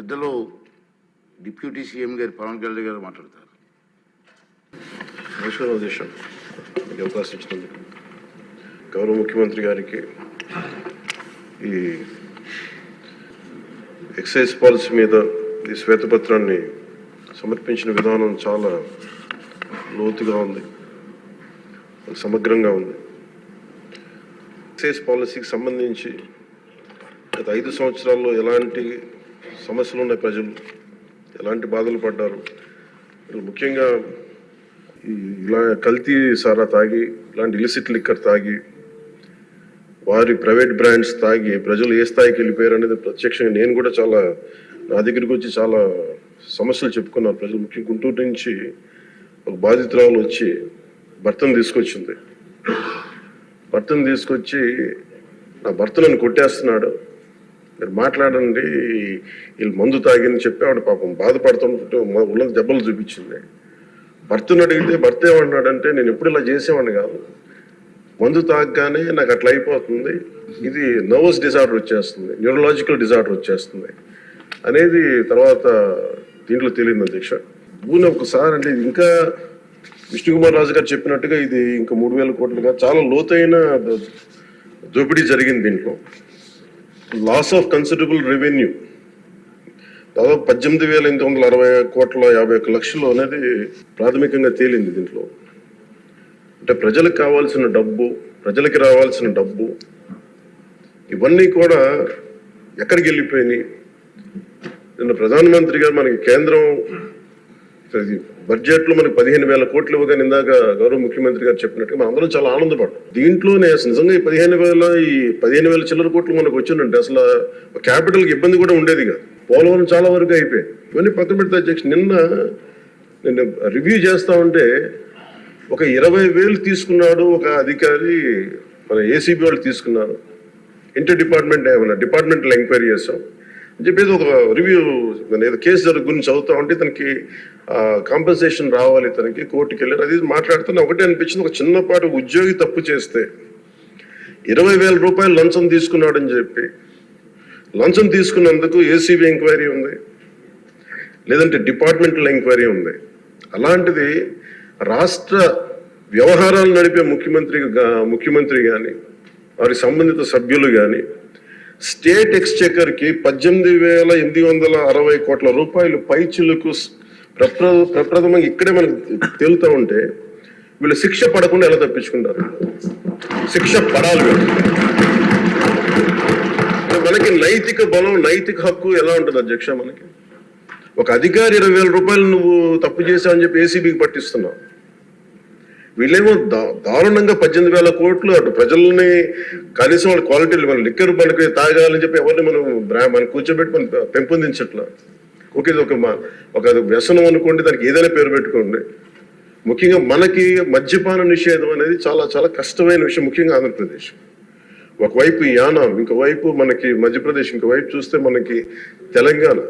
పెద్దలు deputy CM గారు పవన్ కళ్యాణ్ గారు మాట్లాడతారు. నమస్కారం ఉద్దేశం మీకు అవకాశం ఇచ్చినందుకు గౌరవ ముఖ్యమంత్రి గారికి ఈ ఎక్సైజ్ పాలసీ మీద ఈ శ్వేతపత్రాన్ని సమర్పించిన విధానం చాలా లోతుగా ఉంది. సమగ్రంగా ఉంది. ఎక్సైజ్ పాలసీకి సంబంధించి గత ఐదు సంవత్సరాల్లో ఎలాంటి సమస్యలు ఉన్నాయి ప్రజలు. ఎలాంటి బాధలు పడ్డారు? ముఖ్యంగా ఈ ఇలా కల్తీ సారా తాగి ఇలాంటి ఇలిసిట్ లిక్కర్ తాగి వారి ప్రైవేట్ బ్రాండ్స్ తాగి ప్రజలు ఏ స్థాయికి వెళ్ళిపోయారు అనేది ప్రత్యక్షంగా నేను కూడా చాలా నా దగ్గరికి వచ్చి చాలా సమస్యలు చెప్పుకున్నారు. ప్రజలు ముఖ్యంగా గుంటూరు నుంచి ఒక బాధితురాలు వచ్చి భర్తను తీసుకొచ్చింది. భర్తను తీసుకొచ్చి నా భర్త నన్ను కొట్టేస్తున్నాడు. మీరు మాట్లాడండి వీళ్ళు మందు తాగింది చెప్పి ఆవిడ పాపం బాధపడుతుంటే ఉన్నది దెబ్బలు చూపించింది. భర్తను అడిగితే భర్త ఏమన్నాడంటే నేను ఎప్పుడు ఇలా చేసేవాడిని కాదు. మందు తాగగానే నాకు అట్లా అయిపోతుంది. ఇది నర్వస్ డిజార్డర్ వచ్చేస్తుంది న్యూరలాజికల్ డిజార్డర్ వచ్చేస్తుంది. అనేది తర్వాత దీంట్లో తెలియదు అధ్యక్ష. భూమి ఒకసారి అంటే ఇది ఇంకా విష్ణుకుమార్ రాజు గారు చెప్పినట్టుగా ఇది ఇంకా మూడు వేల కోట్లుగా చాలా లోతైన దోపిడీ జరిగింది దీంట్లో. లాస్ ఆఫ్ కన్సిడరబుల్ రెవెన్యూ దాదాపు పద్దెనిమిది వేల ఎనిమిది వందల అరవై కోట్ల యాభై ఒక్క లక్షలు అనేది ప్రాథమికంగా తేలింది దీంట్లో. అంటే ప్రజలకు కావాల్సిన డబ్బు ప్రజలకి రావాల్సిన డబ్బు ఇవన్నీ కూడా ఎక్కడికి వెళ్ళిపోయినాయి? నిన్న ప్రధానమంత్రి గారు మనకి కేంద్రం బడ్జెట్లో మనకి పదిహేను వేల కోట్లు ఇవ్వగానే ఇందాక గౌరవ ముఖ్యమంత్రి గారు చెప్పినట్టుగా మనం అందరం చాలా ఆనందపడ్డాం. దీంట్లోనే నిజంగా ఈ పదిహేను వేల ఈ పదిహేను వేల చిల్లర కోట్లు మనకు వచ్చిందంటే అసలు క్యాపిటల్కి ఇబ్బంది కూడా ఉండేది కాదు. పోలవరం చాలా వరకు అయిపోయింది. ఇవన్నీ పక్కన పెడితే అధ్యక్ష నిన్న నేను రివ్యూ చేస్తా ఉంటే ఒక ఇరవై వేలు తీసుకున్నాడు ఒక అధికారి మన ఏసీబీ వాళ్ళు తీసుకున్నారు. ఇంటర్ డిపార్ట్మెంట్ ఏమన్నా డిపార్ట్మెంట్లో ఎంక్వైరీ చేస్తాం అని చెప్పేసి ఒక రివ్యూ ఏదో కేసు జరుగు గురించి చదువుతా ఉంటే తనకి కాంపెన్సేషన్ రావాలి తనకి కోర్టుకి వెళ్ళారు అది మాట్లాడుతున్నా ఒకటే అనిపించింది. ఒక చిన్నపాటి ఉద్యోగి తప్పు చేస్తే ఇరవై వేల రూపాయలు లంచం తీసుకున్నాడని చెప్పి లంచం తీసుకున్నందుకు ఏసీబీ ఎంక్వైరీ ఉంది లేదంటే డిపార్ట్మెంటల్ ఎంక్వైరీ ఉంది. అలాంటిది రాష్ట్ర వ్యవహారాలు నడిపే ముఖ్యమంత్రి ముఖ్యమంత్రి కానీ వారి సంబంధిత సభ్యులు కానీ స్టేట్ ఎక్స్చెకర్కి పద్దెనిమిది వేల ఎనిమిది వందల అరవై కోట్ల రూపాయలు పైచులకు ప్రప్ర ప్రప్రథమంగా ఇక్కడే మనకు తేలుతూ ఉంటే వీళ్ళు శిక్ష పడకుండా ఎలా తప్పించుకుంటారు? శిక్ష పడాలి మనకి నైతిక బలం నైతిక హక్కు ఎలా ఉంటుంది అధ్యక్ష మనకి? ఒక అధికారి ఇరవై వేల రూపాయలు నువ్వు తప్పు చేశావు అని చెప్పి ఏసీబీకి పట్టిస్తున్నావు. వీళ్ళేమో దా- దారుణంగా పద్దెనిమిది వేల కోట్లు అటు ప్రజల్ని కనీసం వాళ్ళ క్వాలిటీలు మన లిక్కర్ మనకి తాగాలని చెప్పి ఎవరిని మనం బ్రా- మనం కూర్చోబెట్టి మనం పెంపొందించట్లా. ఓకే ఇది ఒక మా- ఒక వ్యసనం అనుకోండి దానికి ఏదైనా పేరు పెట్టుకోండి. ముఖ్యంగా మనకి మద్యపాన నిషేధం అనేది చాలా చాలా కష్టమైన విషయం ముఖ్యంగా ఆంధ్రప్రదేశ్. ఒకవైపు యానం ఇంకోవైపు మనకి మధ్యప్రదేశ్ ఇంకోవైపు చూస్తే మనకి తెలంగాణ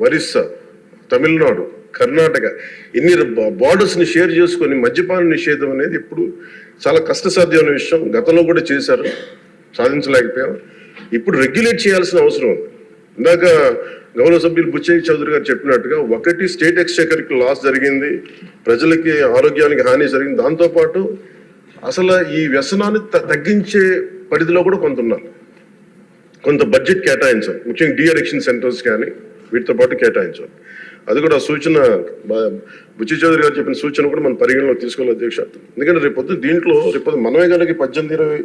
ఒరిస్సా తమిళనాడు కర్ణాటక. ఇన్ని బార్డర్స్ని షేర్ చేసుకొని మద్యపాన నిషేధం అనేది ఇప్పుడు చాలా కష్టసాధ్యమైన విషయం. గతంలో కూడా చేశారు. సాధించలేకపోయాం. ఇప్పుడు రెగ్యులేట్ చేయాల్సిన అవసరం ఉంది. ఇందాక గౌరవ సభ్యులు బుచ్చయ్య చౌదరి గారు చెప్పినట్టుగా ఒకటి స్టేట్ ఎక్స్చేకర్కి లాస్ జరిగింది. ప్రజలకి ఆరోగ్యానికి హాని జరిగింది. దాంతోపాటు అసలు ఈ వ్యసనాన్ని త- తగ్గించే పరిధిలో కూడా కొంత ఉన్నారు. కొంత బడ్జెట్ కేటాయించాలి ముఖ్యంగా డి అడిక్షన్ సెంటర్స్ కానీ వీటితో పాటు కేటాయించాలి అది కూడా సూచన బుచ్చి చౌదరి గారు చెప్పిన సూచన కూడా మనం పరిగణలోకి తీసుకోవాలి అధ్యక్ష. ఎందుకంటే రేపు పొద్దు దీంట్లో రేపు మనమే కనుక పద్దెనిమిది ఇరవై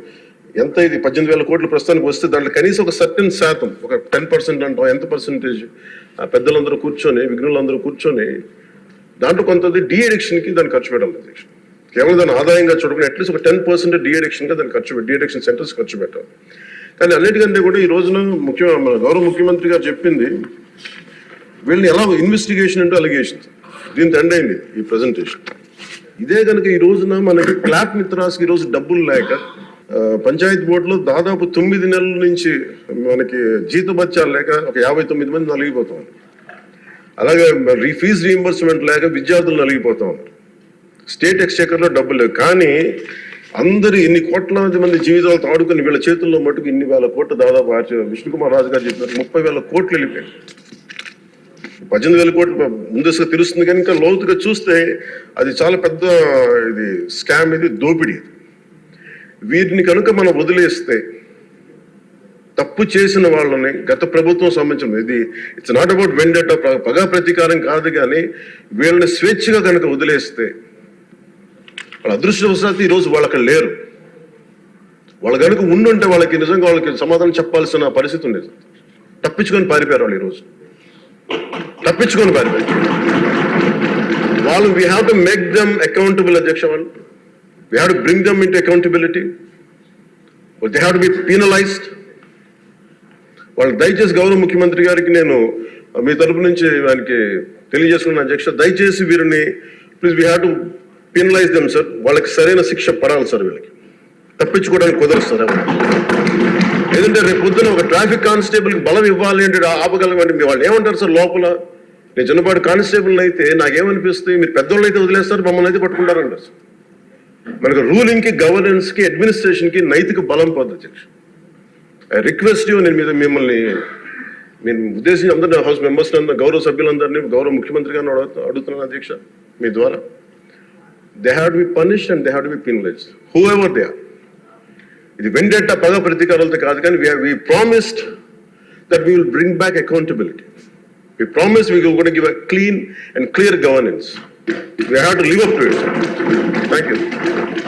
ఎంత ఇది? పద్దెనిమిది వేల కోట్లు ప్రస్తుతానికి వస్తే దాంట్లో కనీసం ఒక సర్టెన్ శాతం ఒక టెన్ పర్సెంట్ అంటాం ఎంత పర్సెంటేజ్? ఆ పెద్దలందరూ కూర్చొని విఘ్నులందరూ కూర్చొని దాంట్లో కొంత డి దాన్ని ఖర్చు పెట్టాలి అధ్యక్ష. కేవలం దాని ఆదాయంగా చూడకుండా అట్లీస్ట్ ఒక టెన్ పర్సెంట్ డి దాన్ని ఖర్చు పెట్టి డి సెంటర్స్ ఖర్చు పెట్టాలి. కానీ అన్నిటికంటే కూడా ఈ రోజున ముఖ్య మన గౌరవ ముఖ్యమంత్రి గారు చెప్పింది వీళ్ళని ఎలా ఇన్వెస్టిగేషన్ అంటూ అలిగేషన్స్ దీంతో ఎండ్ అయింది ఈ ప్రజెంటేషన్ ఇదే కనుక ఈ రోజున మనకి క్లాప్ మిత్రాస్కి ఈ రోజు డబ్బులు లేక పంచాయత్ పంచాయతీ బోర్డులో దాదాపు తొమ్మిది నెలల నుంచి మనకి జీతబత్యాలు లేక ఒక యాభై తొమ్మిది మంది నలిగిపోతాం. అలాగే రీ ఫీజు రీఎంబర్స్మెంట్ లేక విద్యార్థులు నలిగిపోతాం. స్టేట్ ఎక్స్చేకర్లో డబ్బులు లేవు. కానీ అందరు ఇన్ని కోట్లాది మంది జీవితాలతో ఆడుకుని వీళ్ళ చేతుల్లో మటుకు ఇన్ని వేల కోట్లు దాదాపు విష్ణుకుమార్ రాజు గారు చెప్పినారు. ముప్పై వేల కోట్లు వెళ్ళిపోయాయి. పద్దెనిమిది వేల కోట్లు ముందస్తుగా తెలుస్తుంది కానీ ఇంకా లోతుగా చూస్తే అది చాలా పెద్ద ఇది స్కామ్ ఇది దోపిడీ ఇది. కనుక మనం వదిలేస్తే తప్పు చేసిన వాళ్ళని గత ప్రభుత్వం సంబంధించిన ఇది ఇట్స్ నాట్ అబౌట్ వెండట పగా ప్రతీకారం కాదు కానీ వీళ్ళని స్వేచ్ఛగా కనుక వదిలేస్తే వాళ్ళ అదృష్టవశాత్తు ఈరోజు వాళ్ళు అక్కడ లేరు. వాళ్ళ కనుక ఉండుంటే వాళ్ళకి నిజంగా వాళ్ళకి సమాధానం చెప్పాల్సిన పరిస్థితి ఉండేది. తప్పించుకొని పారిపోయారు వాళ్ళు ఈరోజు తప్పించుకొని పారిపోయారు వాళ్ళు we have to make them accountable అధ్యక్ష వాళ్ళు. We have to bring them into accountability they have to be penalised వాళ్ళు దయచేసి గౌరవ ముఖ్యమంత్రి గారికి నేను మీ తరపు నుంచి ఆయనకి తెలియజేసుకున్న అధ్యక్ష. దయచేసి వీరిని please we have to penalise them sir వాళ్ళకి సరైన శిక్ష పడాలి సార్ వీళ్ళకి. తప్పించుకోవడానికి కుదరదు సార్ ఎవరు. ఏదంటే రేపు పొద్దున ఒక ట్రాఫిక్ కానిస్టేబుల్కి బలం ఇవ్వాలి అంటే ఆపగలమంటే వాళ్ళు ఏమంటారు సార్ లోపల? నేను చిన్నపాటి కానిస్టేబుల్ అయితే నాకేమనిపిస్తుంది? మీరు పెద్దోళ్ళు అయితే వదిలేస్తారు మమ్మల్ని అయితే పట్టుకుంటారండి సార్ మనకు రూలింగ్కి గవర్నెన్స్కి గవర్నెన్స్కి నైతిక బలం పొంది అధ్యక్ష. ఐ రిక్వెస్ట్ యూ నేను మీద మిమ్మల్ని నేను ఉద్దేశించి అందరినీ హౌస్ మెంబర్స్ గౌరవ సభ్యులందరినీ గౌరవ ముఖ్యమంత్రి గారిని అడుగుతున్నాను అధ్యక్ష మీ ద్వారా. They had be punished and they had be penalised whoever they are ఇది వెండేట పగ ప్రతీకారాలతో కాదు కానీ we promised that we will bring back accountability We promised we were going to give a clean and clear governance. We have to live up to it. Thank you.